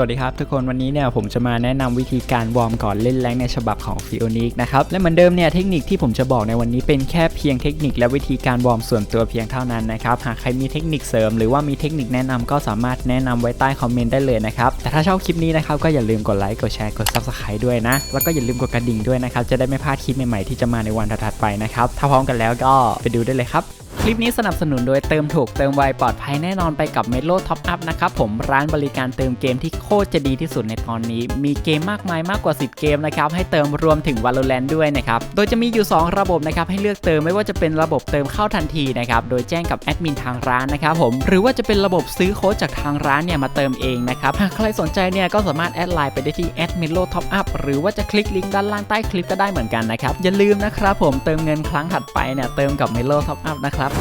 สวัสดีครับทุกคนวันนี้เนี่ยผมจะมาแนะนำวิธีการวอร์มก่อนเล่นแรงในฉบับของ f i o n i c นะครับและเหมือนเดิมเนี่ยเทคนิคที่ผมจะบอกในวันนี้เป็นแค่เพียงเทคนิคและวิธีการวอร์มส่วนตัวเพียงเท่านั้นนะครับหากใครมีเทคนิคเสริมหรือว่ามีเทคนิคแนะนำก็สามารถแนะนำไว้ใต้คอมเมนต์ได้เลยนะครับแต่ถ้าชอบคลิปนี้นะครับก็อย่าลืมกดไลค์กดแชร์กด Subscribe ด้วยนะแล้วก็อย่าลืมกดกระดิ่งด้วยนะครับจะได้ไม่พลาดคลิปใหม่ๆที่จะมาในวันถัดๆไปนะครับถ้าพร้อมกันแล้วก็ไปดูได้เลยครับ ลิปนี้สนับสนุนโดยเติมถูกเติมไวปลอดภัยแน่นอนไปกับ m e l o Top Up นะครับผมร้านบริการเติมเกมที่โคตรจะดีที่สุดในตอนนี้ มีเกมมากมายมากกว่า 10 เกมนะครับให้เติมรวมถึง Valorant ด้วยนะครับ โดยจะมีอยู่ 2 ระบบนะครับให้เลือกเติมไม่ว่าจะเป็นระบบเติมเข้าทันทีนะครับโดยแจ้งกับแอดมินทางร้านนะครับผมหรือว่าจะเป็นระบบซื้อโค้ดจากทางร้านเนี่ยมาเติมเองนะครับหากใครสนใจเนี่ยก็สามารถแอดไลน์ไปได้ที่ m e l o Top Up หรือว่าจะคลิกลิงก์ด้านล่างใต้คลิปก็ได้เหมือนกันนะครับอย่าลืมนะครับผมเติมเงินครั้งถัดไปเนี่ยเติมกับ m e l o Top Up นะครับ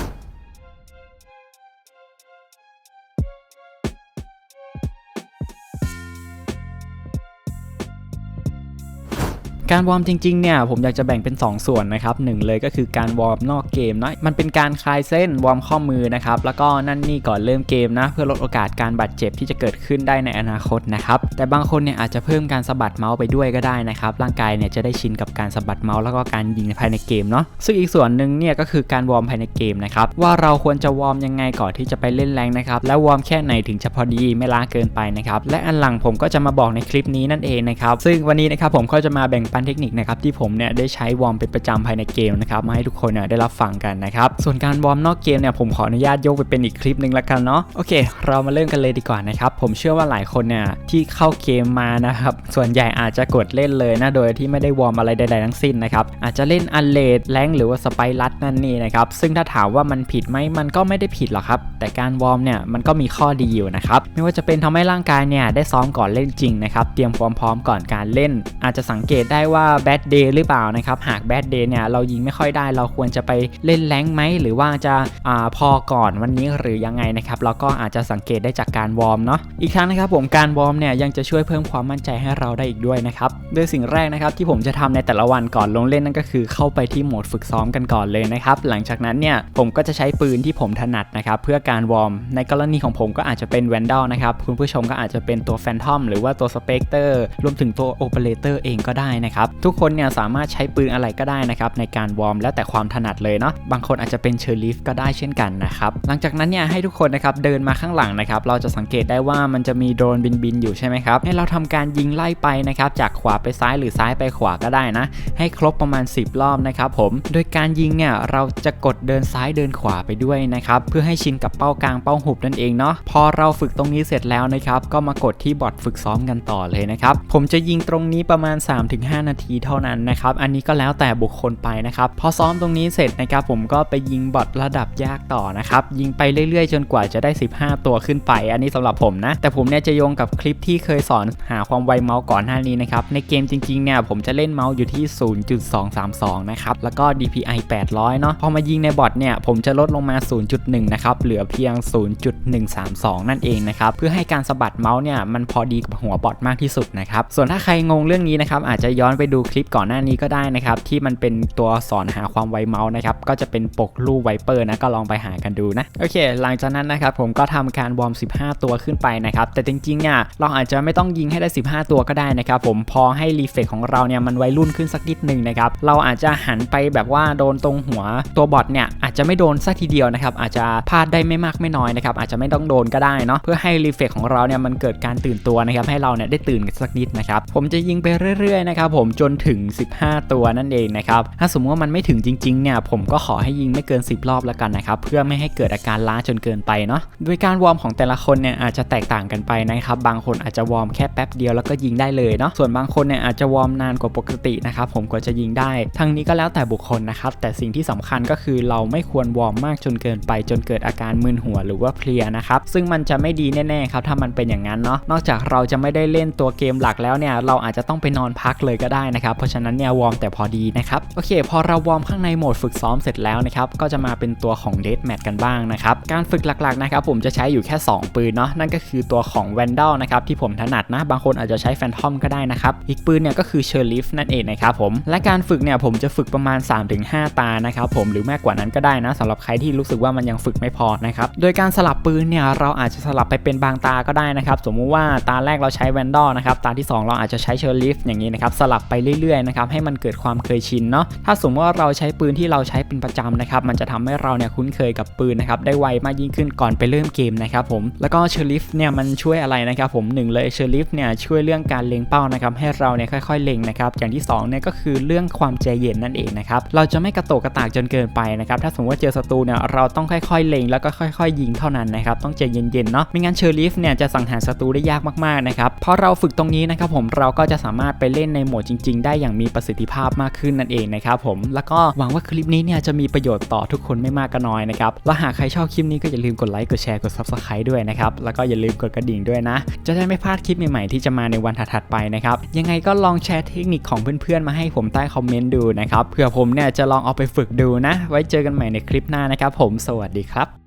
การวอร์มจริงๆเนี่ยผมอยากจะแบ่งเป็น 2 ส่วนนะครับหนึ่งเลยก็คือการวอร์มนอกเกมนะมันเป็นการคลายเส้นวอร์มข้อมือนะครับแล้วก็นั่นนี่ก่อนเริ่มเกมนะเพื่อลดโอกาสการบาดเจ็บที่จะเกิดขึ้นได้ในอนาคตนะครับแต่บางคนเนี่ยอาจจะเพิ่มการสะบัดเมาส์ไปด้วยก็ได้นะครับร่างกายเนี่ยจะได้ชินกับการสะบัดเมาส์แล้วก็การยิงภายในเกมเนาะซึ่งอีกส่วนหนึ่งเนี่ยก็คือการวอร์มภายในเกมนะครับว่าเราควรจะวอร์มยังไงก่อนที่จะไปเล่นแรงนะครับและวอร์มแค่ไหนถึงจะพอดีไม่ล้าเกินไปนะครับและอันหลังผมก็จะมาบอกในคลิปนี้นั่นเองนะครับซึ่งวันนี้นะครับผมก็จะมาแบ่งปนเทคนิคนะครับที่ผมเนี่ยได้ใช้วอร์มเป็นประจำภายในเกมนะครับมาให้ทุกคนเนี่ยได้รับฟังกันนะครับส่วนการวอร์มนอกเกมเนี่ยผมขออนุญาตยกไปเป็นอีกคลิปหนึ่งละกันเนาะโอเค เรามาเริ่มกันเลยดีกว่านะครับผมเชื่อว่าหลายคนเนี่ยที่เข้าเกมมานะครับส่วนใหญ่อาจจะกดเล่นเลยนะโดยที่ไม่ได้วอร์มอะไรใดๆทั้งสิ้นนะครับอาจจะเล่นอันเลดแรงหรือว่าสไปรัสนั่นนี่นะครับซึ่งถ้าถามว่ามันผิดไหมมันก็ไม่ได้ผิดหรอกครับแต่การวอร์มเนี่ยมันก็มีข้อดีอยู่นะครับไม่ว่าจะเป็นทำให้ร่างกายเนี่ยได้ซ้อมก่อนเล่นจริงนะครับเตรียมความพร้อมก่อนการเล่น อาจจะสังเกตได้ว่าแบดเดย์หรือเปล่านะครับหากแบดเดย์เนี่ยเรายิงไม่ค่อยได้ เราควรจะไปเล่นแรงไหมหรือว่าจะอาพอก่อนวันนี้หรือยังไงนะครับเราก็อาจจะสังเกตได้จากการวอร์มเนาะอีกครั้งนะครับผมการวอร์มเนี่ยยังจะช่วยเพิ่มความมั่นใจให้เราได้อีกด้วยนะครับโดยสิ่งแรกนะครับที่ผมจะทำในแต่ละวันก่อนลงเล่นนั่นก็คือ เข้าไปที่โหมดฝึกซ้อมกันก่อนเลยนะครับหลังจากนั้นเนี่ยผมก็จะใช้ปืนที่ผมถนัดนะครับเพื่อการวอร์มในกรณีของผมก็อาจจะเป็นแวนด a ลนะครับคุณผู้ชมก็อาจจะเป็นตัวแฟนทอมหรือว่าตัวสเปกเตอร์รวมถึงตัวโอเปอเรเตอร์เองก็ได้นะครับทุกคนเนี่ยสามารถใช้ปืนอะไรก็ได้นะครับในการวอร์มแล้วแต่ความถนัดเลยเนาะบางคนอาจจะเป็นเชอร์ลีฟก็ได้เช่นกันนะครับหลังจากนั้นเนี่ยให้ทุกคนนะครับเดินมาข้างหลังนะครับเราจะสังเกตได้ว่ามันจะมีโดรนบินบินอยู่ใช่ไหมครับให้เราทำการยิงไล่ไปนะครับจากขวาไปซ้ายหรือซ้ายไปขวาก็ได้นะ ให้ครบประมาณ 10 รอบนะครับผมโดยการยิงเนี่ยเราจะกดเดินซ้ายเดินขวาไปด้วยนะครับเพื่อให้ชินกับเป้ากลางเป้าหุบนั่นเองเนาะพอเราฝึกตรงนี้เสร็จแล้วนะครับก็มากดที่บอทฝึกซ้อมกันต่อเลยนะครับผมจะยิงตรงนี้ประมาณ 3-5นาทีเท่านั้นนะครับ อันนี้ก็แล้วแต่บุคคลไปนะครับ พอซ้อมตรงนี้เสร็จนะครับผมก็ไปยิงบอทระดับยากต่อนะครับ ยิงไปเรื่อยๆ จนกว่าจะได้ 15 ตัวขึ้นไป อันนี้สำหรับผมนะ แต่ผมเนี่ยจะโยงกับคลิปที่เคยสอนหาความไวเมาส์ก่อนหน้านี้นะครับ ในเกมจริงๆเนี่ยผมจะเล่นเมาส์อยู่ที่ 0.232 นะครับ แล้วก็ DPI 800 เนาะ พอมายิงในบอทเนี่ยผมจะลดลงมา 0.1 นะครับ เหลือเพียง 0.132 นั่นเองนะครับ เพื่อให้การสะบัดเมาส์เนี่ยมันพอดีกับหัวบอทมากที่สุดนะครับ ส่วนถ้าใครงงเรื่องนี้นะครับอาจจะย้อนไปดูคลิปก่อนหน้านี้ก็ได้นะครับที่มันเป็นตัวสอนหาความไวเมาส์นะครับก็จะเป็นปกรูปไวเปอร์นะก็ลองไปหากันดูนะโอเค หลังจากนั้นนะครับผมก็ทำการวอร์ม 15 ตัวขึ้นไปนะครับแต่จริงๆเนี่ยเราอาจจะไม่ต้องยิงให้ได้ 15 ตัวก็ได้นะครับผมพอให้รีเฟกของเราเนี่ยมันวัยรุ่นขึ้นสักนิดหนึ่งนะครับเราอาจจะหันไปแบบว่าโดนตรงหัวตัวบอทเนี่ยอาจจะไม่โดนสักทีเดียวนะครับอาจจะพลาดได้ไม่มากไม่น้อยนะครับอาจจะไม่ต้องโดนก็ได้เนาะเพื่อให้รีเฟกของเราเนี่ยมันเกิดการตื่นตัวนะครับให้เราเนี่ยได้ตื่นสักนิดนะครับผมจะยิงไปเรื่อยๆนะครับผมจนถึง 15 ตัวนั่นเองนะครับ ถ้าสมมติว่ามันไม่ถึงจริงๆเนี่ยผมก็ขอให้ยิงไม่เกิน 10 รอบแล้วกันนะครับเพื่อไม่ให้เกิดอาการล้าจนเกินไปเนาะโดยการวอร์มของแต่ละคนเนี่ยอาจจะแตกต่างกันไปนะครับบางคนอาจจะวอร์มแค่แป๊บเดียวแล้วก็ยิงได้เลยเนาะส่วนบางคนเนี่ยอาจจะวอร์มนานกว่าปกตินะครับผมก็จะยิงได้ ทั้งนี้ก็แล้วแต่บุคคลนะครับแต่สิ่งที่สำคัญก็คือเราไม่ควรวอร์มมากจนเกินไป จนเกิดอาการมึนหัวหรือว่าเพลียนะครับซึ่งมันจะไม่ดีแน่ๆครับถ้ามันเป็นอย่างนั้นเนาะนอกจากเราจะไม่ได้เล่นตัวเกมหลักแล้วเนี่ยเราอาจจะต้องไปนอนพักเลยก็ก็ได้นะครับ เพราะฉะนั้นเนี่ยวอร์มแต่พอดีนะครับ โอเค พอเราวอร์มข้างในโหมดฝึกซ้อมเสร็จแล้วนะครับ ก็จะมาเป็นตัวของ Death Match กันบ้างนะครับ การฝึกหลักๆนะครับผมจะใช้อยู่แค่ 2 ปืนเนาะ นั่นก็คือตัวของ Vandal นะครับที่ผมถนัดนะ บางคนอาจจะใช้ Phantom ก็ได้นะครับ อีกปืนเนี่ยก็คือ Sheriff นั่นเองนะครับผม และการฝึกเนี่ยผมจะฝึกประมาณ 3-5 ตานะครับผม หรือมากกว่านั้นก็ได้นะสำหรับใครที่รู้สึกว่ามันยังฝึกไม่พอนะครับ โดยการสลับปืนเนี่ยเราอาจจะสลับไปเป็นบางตาก็ได้นะครับ สมมุติว่าตาแรกเราใช้ Vandal นะครับ ตาที่ 2 เราอาจจะใช้ Sheriff อย่างนี้นะครับสลับไปเรื่อยๆนะครับให้มันเกิดความเคยชินเนาะถ้าสมมติว่าเราใช้ปืนที่เราใช้เป็นประจำนะครับมันจะทำให้เราเนี่ยคุ้นเคยกับปืนนะครับได้ไวมากยิ่งขึ้นก่อนไปเริ่มเกมนะครับผมแล้วก็เชอร์ลิฟเนี่ยมันช่วยอะไรนะครับผมหนึ่งเลยเชอร์ลิฟเนี่ยช่วยเรื่องการเล็งเป้านะครับให้เราเนี่ยค่อยๆเล็งนะครับอย่างที่สองเนี่ยก็คือเรื่องความใจเย็นนั่นเองนะครับเราจะไม่กระโตกกระตากจนเกินไปนะครับถ้าสมมติว่าเจอศัตรูเนี่ยเราต้องค่อยๆเล็งแล้วก็ค่อยๆ ยิงเท่านั้นนะครับต้องใจเย็นๆเนาะไม่งั้นเชอร์ลิฟเนี่ยจะสังหารศัตรูได้ยากมากๆนะครับเพราะเราฝึกตรงนี้นะครับผมเราก็จะสามารถไปเล่นในโหมดจริง ๆ ได้อย่างมีประสิทธิภาพมากขึ้นนั่นเองนะครับผมแล้วก็หวังว่าคลิปนี้เนี่ยจะมีประโยชน์ต่อทุกคนไม่มากก็น้อยนะครับและหากใครชอบคลิปนี้ก็อย่าลืมกดไลค์กดแชร์กด subscribe ด้วยนะครับแล้วก็อย่าลืมกดกระดิ่งด้วยนะ จะได้ไม่พลาดคลิปใหม่ๆที่จะมาในวันถัดๆไปนะครับยังไงก็ลองแชร์เทคนิคของเพื่อนๆมาให้ผมใต้คอมเมนต์ดูนะครับเผื่อผมเนี่ยจะลองเอาไปฝึกดูนะ ไว้เจอกันใหม่ในคลิปหน้านะครับผมสวัสดีครับ